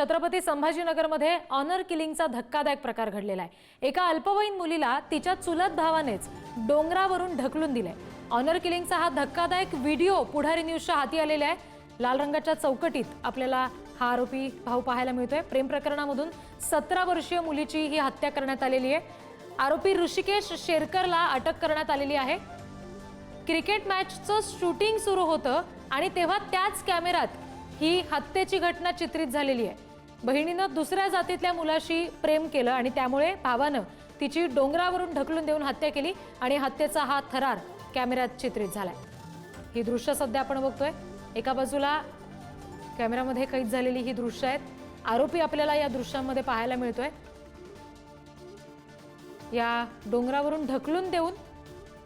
Chhatrapati संभाजीनगरमध्ये honour किलिंगचा धक्कादायक प्रकार घडलेला आहे. एका अल्पवयीन मुलीला तिच्या चुलत भावानेच डोंगरावरून ढकलून दिलंय. ऑनर किलिंगचा हा धक्कादायक व्हिडिओ पुढारी न्यूजच्या हाती आलेला आहे. लाल रंगाच्या चौकटीत आपल्याला हा आरोपी भाऊ पाहायला मिळतोय. प्रेम प्रकरणामधून सतरा वर्षीय मुलीची ही हत्या करण्यात आलेली आहे. आरोपी ऋषिकेश शेरकरला अटक करण्यात आलेली आहे. क्रिकेट मॅचचं शूटिंग सुरू होतं आणि तेव्हा त्याच कॅमेरात ही हत्येची घटना चित्रित झालेली आहे. बहिणीनं दुसऱ्या जातीतल्या मुलाशी प्रेम केलं आणि त्यामुळे भावानं तिची डोंगरावरून ढकलून देऊन हत्या केली आणि हत्येचा हा थरार कॅमेऱ्यात चित्रित झालाय. ही दृश्य सध्या आपण बघतोय. एका बाजूला कॅमेऱ्यामध्ये कैद झालेली ही दृश्य आहेत. आरोपी आपल्याला या दृश्यांमध्ये पाहायला मिळतोय. या डोंगरावरून ढकलून देऊन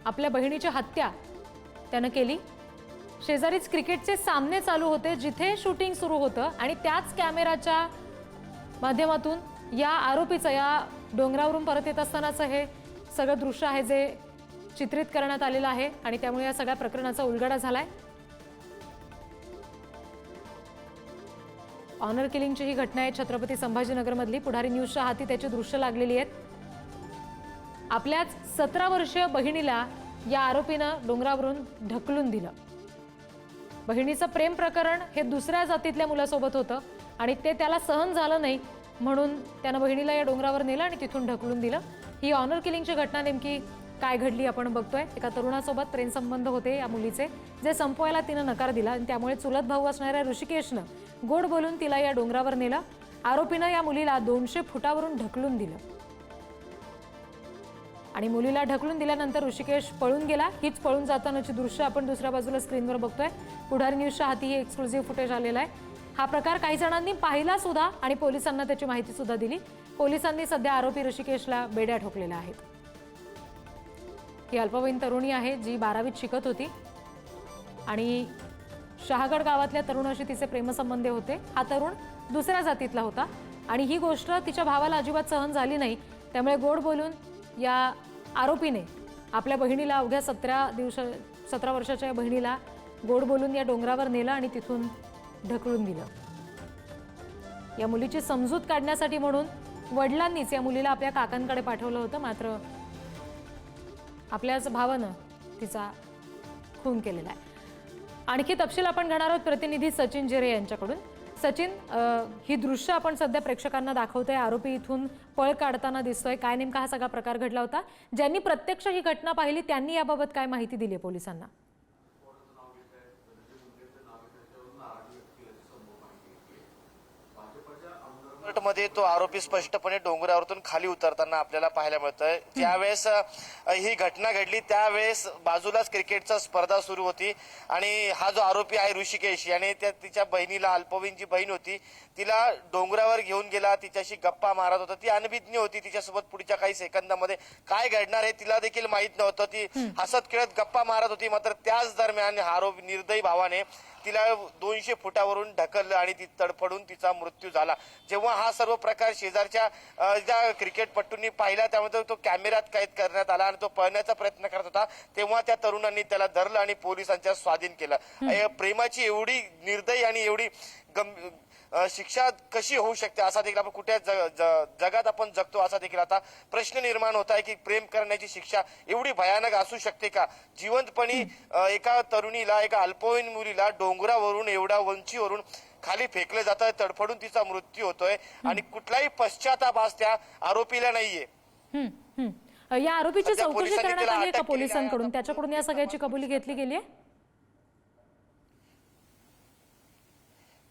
आपल्या बहिणीची हत्या त्यानं केली. शेजारीच क्रिकेटचे सामने चालू होते जिथे शूटिंग सुरू होतं आणि त्याच कॅमेराच्या माध्यमातून या आरोपीचं या डोंगरावरून परत येत असतानाचं हे सगळं दृश्य आहे जे चित्रित करण्यात आलेलं आहे आणि त्यामुळे या सगळ्या प्रकरणाचा उलगडा झालाय. ऑनर किलिंगची ही घटना आहे छत्रपती संभाजीनगरमधली. पुढारी न्यूजच्या हाती त्याची दृश्य लागलेली आहेत. आपल्याच सतरा वर्षीय बहिणीला या आरोपीनं डोंगरावरून ढकलून दिलं. बहिणीचं प्रेम प्रकरण हे दुसऱ्या जातीतल्या मुलासोबत होतं. आणि ते त्याला सहन झालं नाही म्हणून त्यानं बहिणीला या डोंगरावर नेलं आणि तिथून ढकलून दिलं. ही ऑनर किलिंगची घटना नेमकी काय घडली आपण बघतोय. एका तरुणासोबत प्रेमसंबंध होते या मुलीचे जे संपवायला तिनं नकार दिला आणि त्यामुळे चुलत भाऊ असणाऱ्या ऋषिकेशनं गोड बोलून तिला या डोंगरावर नेलं. आरोपीनं या मुलीला दोनशे फुटावरून ढकलून दिलं. आणि मुलीला ढकलून दिल्यानंतर ऋषिकेश पळून गेला. हीच पळून जातानाची दृश्य आपण दुसऱ्या बाजूला स्क्रीनवर बघतोय. पुढारी न्यूजच्या हाती हे एक्सक्लुझिव्ह फुटेज आलेला आहे. हा प्रकार काही जणांनी पाहिला सुद्धा आणि पोलिसांना त्याची माहिती सुद्धा दिली. पोलिसांनी सध्या आरोपी ऋषिकेशला बेड्या ठोकलेल्या आहेत. ही अल्पवयीन तरुणी आहे जी बारावीत शिकत होती. आणि शहागड गावातल्या तरुणाशी तिचे प्रेमसंबंध होते. हा तरुण दुसऱ्या जातीतला होता आणि ही गोष्ट तिच्या भावाला अजिबात सहन झाली नाही. त्यामुळे गोड बोलून या आरोपीने आपल्या बहिणीला अवघ्या सतरा दिवस सतरा वर्षाच्या या बहिणीला गोड बोलून या डोंगरावर नेलं आणि तिथून ढकलून दिलं. या मुलीची समजूत काढण्यासाठी म्हणून वडिलांनीच या मुलीला आपल्या काकांकडे पाठवलं होतं. मात्र आपल्याच भावानं तिचा खून केलेला आहे. आणखी तपशील आपण घेणार आहोत. प्रतिनिधी सचिन जिरे यांच्याकडून. सचिन ही दृश्य आपण सध्या प्रेक्षकांना दाखवतोय. आरोपी इथून पळ काढताना दिसतोय. काय नेमका हा सगळा प्रकार घडला होता? ज्यांनी प्रत्यक्ष ही घटना पाहिली त्यांनी याबाबत काय माहिती दिली आहे पोलिसांना? मध्ये तो आरोपी स्पष्टपणे डोंगरावरतून खाली उतरताना आपल्याला पाहायला मिळतंय. ज्यावेळेस अ, ही घटना घडली त्यावेळेस बाजूलाच क्रिकेटचा स्पर्धा सुरू होती. आणि हा जो आरोपी आहे ऋषिकेश याने त्या तिच्या बहिणीला अल्पवयीन जी बहीण होती. तिला डोंगरावर घेऊन गेला तिच्याशी गप्पा मारत होता. ती अनभिज्ञ होती तिच्यासोबत पुढच्या काही सेकंदामध्ये. काय घडणार आहे तिला देखील माहीत नव्हतं. ती हसत खेळत गप्पा मारत होती. मात्र त्याच दरम्यान हा आरोपी निर्दयी भावाने तिला दोनशे फुटावरून ढकललं आणि ती तडफडून तिचा मृत्यू झाला. जेव्हा हा सर्व प्रकार शेजारच्या ज्या क्रिकेटपट्टूंनी पाहिला त्यामध्ये तो कॅमेऱ्यात कैद करण्यात आला आणि तो पळण्याचा प्रयत्न करत होता तेव्हा त्या तरुणांनी त्याला धरलं आणि पोलिसांच्या स्वाधीन केलं. प्रेमाची एवढी निर्दयी आणि एवढी गंभ अ, शिक्षा कशी होऊ शकते असा देखील आपण कुठे जगात आपण जगतो असा देखील आता प्रश्न निर्माण होत आहे की प्रेम करण्याची शिक्षा एवढी भयानक असू शकते का? जिवंतपणी एका तरुणीला एका अल्पवयीन मुलीला डोंगरावरून एवढ्या उंचीवरून खाली फेकलं जातं तडफडून तिचा मृत्यू होतोय आणि कुठलाही पश्चाताप आज त्या आरोपीला नाहीये. या आरोपीची चौकशी करण्यात आली का. पोलिसांकडून? त्याच्याकडून या सगळ्याची कबुली घेतली गेली आहे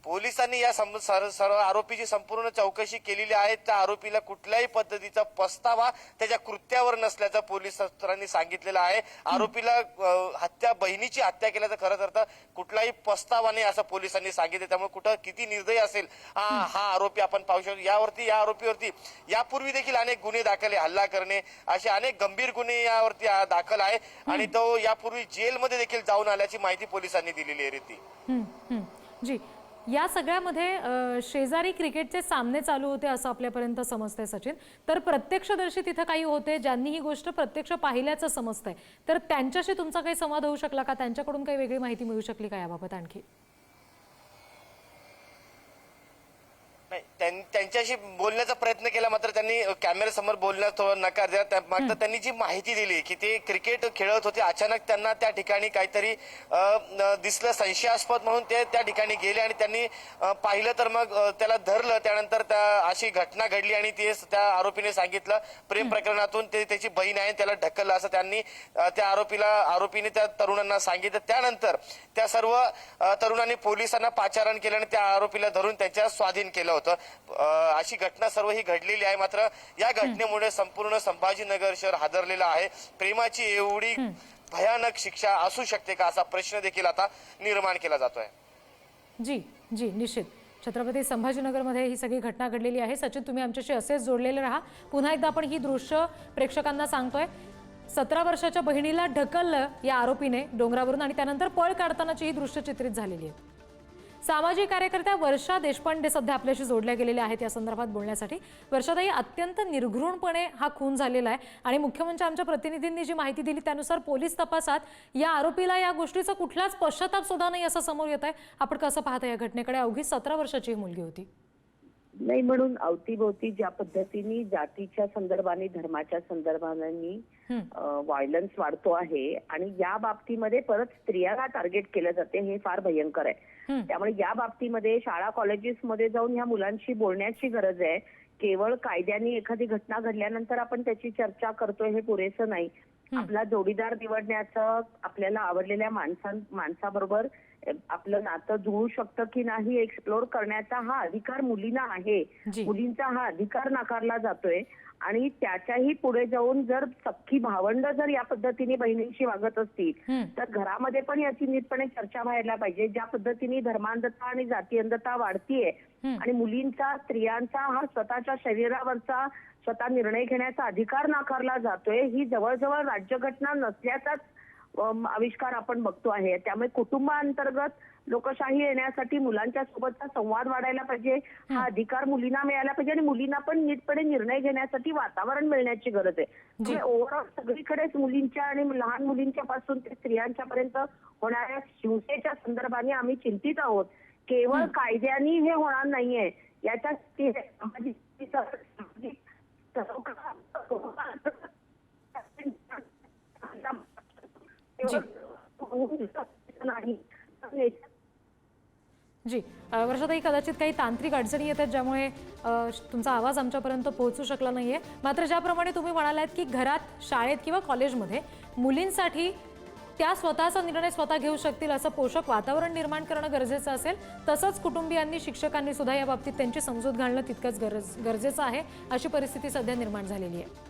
पोलिसांनी या सर्व आरोपीची संपूर्ण चौकशी केलेली आहे. त्या आरोपीला कुठल्याही पद्धतीचा पस्तावा त्याच्या कृत्यावर नसल्याचं पोलीस सूत्रांनी सांगितलेलं आहे. आरोपीला हत्या बहिणीची हत्या केल्याचं खरं तर कुठलाही पस्तावा नाही असं पोलिसांनी सांगितलं. त्यामुळे कुठं किती निर्दयी असेल हा हा आरोपी आपण पाहू शकतो. यावरती या आरोपीवरती यापूर्वी देखील अनेक गुन्हे दाखल आहे हल्ला करणे. असे अनेक गंभीर गुन्हे यावरती दाखल आहे. आणि तो यापूर्वी जेलमध्ये देखील जाऊन आल्याची माहिती पोलिसांनी दिलेली आहे रीती. जी या सगळ्यामध्ये शेजारी क्रिकेटचे सामने चालू होते असं आपल्यापर्यंत समजतंय सचिन. तर प्रत्यक्षदर्शी तिथं काही होते ज्यांनी ही गोष्ट प्रत्यक्ष पाहिल्याचं समजतंय. तर त्यांच्याशी तुमचा काही संवाद होऊ शकला का? त्यांच्याकडून काही वेगळी माहिती मिळू शकली का याबाबत आणखी? नाही त्यांच्याशी बोलण्याचा प्रयत्न केला मात्र त्यांनी कॅमेऱ्यासमोर बोलण्यास थोडा नकार दिला. त्या- मात्र त्यांनी जी माहिती दिली की ते क्रिकेट खेळत होते अचानक त्यांना त्या ठिकाणी काहीतरी दिसलं संशयास्पद म्हणून ते त्या ठिकाणी गेले आणि त्यांनी पाहिलं तर मग त्याला धरलं. त्यानंतर त्या अशी घटना घडली आणि ते त्या आरोपीने सांगितलं प्रेम प्रकरणातून ते त्याची बहीण आहे त्याला ढकललं. असं त्यांनी त्या आरोपीला आरोपीने त्या तरुणांना सांगितलं. त्यानंतर त्या सर्व तरुणांनी पोलिसांना पाचारण केलं आणि त्या आरोपीला धरून त्याच्या स्वाधीन केलं होतं. अशी घटना सर्व ही घडलेली आहे मात्र या घटनेमुळे संपूर्ण संभाजीनगर शहर हादरलेलं आहे. प्रेमाची एवढी भयानक शिक्षा असू शकते का असा प्रश्न देखील आता निर्माण केला जातोय. जी जी निश्चित. छत्रपती संभाजीनगरमध्ये ही सगळी घटना घडलेली आहे. सचिन तुम्ही आमच्याशी असेच जोडलेले राहा. पुन्हा एकदा आपण ही दृश्य प्रेक्षकांना सांगतोय. सतरा वर्षाच्या बहिणीला ढकललं या आरोपीने डोंगरावरून आणि त्यानंतर पळ काढतानाची ही दृश्य चित्रित झालेली आहेत सामाजिक कार्यकर्त्या वर्षा देशपांडे सध्या आपल्याशी जोडल्या गेलेल्या आहेत या संदर्भात बोलण्यासाठी. वर्षाताई अत्यंत निर्घृणपणे हा खून झालेला आहे आणि मुख्य म्हणजे आमच्या प्रतिनिधींनी जी माहिती दिली त्यानुसार पोलीस तपासात या आरोपीला या गोष्टीचा कुठलाच पश्चाताप सुद्धा नाही असं समोर येत आहे. आपण कसं पाहता या घटनेकडे? अवघी सतरा वर्षाची ही मुलगी होती. नाही म्हणून अवतीभोवती ज्या पद्धतीने जातीच्या संदर्भाने धर्माच्या संदर्भाने व्हायलन्स वाढतो आहे आणि या बाबतीमध्ये परत स्त्रियांना टार्गेट केलं जाते हे फार भयंकर आहे. त्यामुळे या बाबतीमध्ये शाळा कॉलेजेसमध्ये जाऊन ह्या मुलांशी बोलण्याची गरज आहे. केवळ कायद्याने एखादी घटना घडल्यानंतर आपण त्याची चर्चा करतोय हे पुरेसं नाही. आपला जोडीदार निवडण्याचं आपल्याला आवडलेल्या माणसां माणसाबरोबर आपलं नातं जुळू शकतं की नाही एक्सप्लोर करण्याचा हा अधिकार मुलींना आहे. मुलींचा हा अधिकार नाकारला जातोय आणि त्याच्याही पुढे जाऊन जर सख्खी भावंड जर या पद्धतीने बहिणींशी वागत असतील. तर घरामध्ये पण याची नीटपणे चर्चा व्हायला पाहिजे ज्या पद्धतीने धर्मांधता आणि जाती अंधता वाढतीये. आणि मुलींचा स्त्रियांचा हा स्वतःच्या शरीरावरचा स्वतः निर्णय घेण्याचा अधिकार नाकारला जातोय. ही जवळजवळ राज्यघटना नसल्याचाच आविष्कार आपण बघतो आहे. त्यामुळे कुटुंबांतर्गत लोकशाही येण्यासाठी मुलांच्या सोबतचा संवाद वाढायला पाहिजे. हा अधिकार मुलींना मिळायला पाहिजे आणि मुलींना पण नीटपणे निर्णय घेण्यासाठी वातावरण मिळण्याची गरज आहे. ओव्हरऑल सगळीकडेच मुलींच्या आणि लहान मुलींच्या पासून ते स्त्रियांच्या पर्यंत होणाऱ्या हिंसेच्या संदर्भाने आम्ही चिंतित आहोत. केवळ कायद्याने हे होणार नाहीये. याच्यासाठी सामाजिक सामाजिक नाही जी वर्षाताई कदाचित काही तांत्रिक अडचणी येतात ज्यामुळे तुमचा आवाज आमच्यापर्यंत पोहोचू शकला नाहीये. मात्र ज्याप्रमाणे तुम्ही म्हणालात की घरात शाळेत किंवा कॉलेजमध्ये मुलींसाठी त्या स्वतःचा निर्णय स्वतः घेऊ शकतील असं पोषक वातावरण निर्माण करणं गरजेचं असेल तसंच कुटुंबियांनी शिक्षकांनी सुद्धा या बाबतीत त्यांची समजूत घालणं तितकंच गरज गरजेचं आहे अशी परिस्थिती सध्या निर्माण झालेली आहे.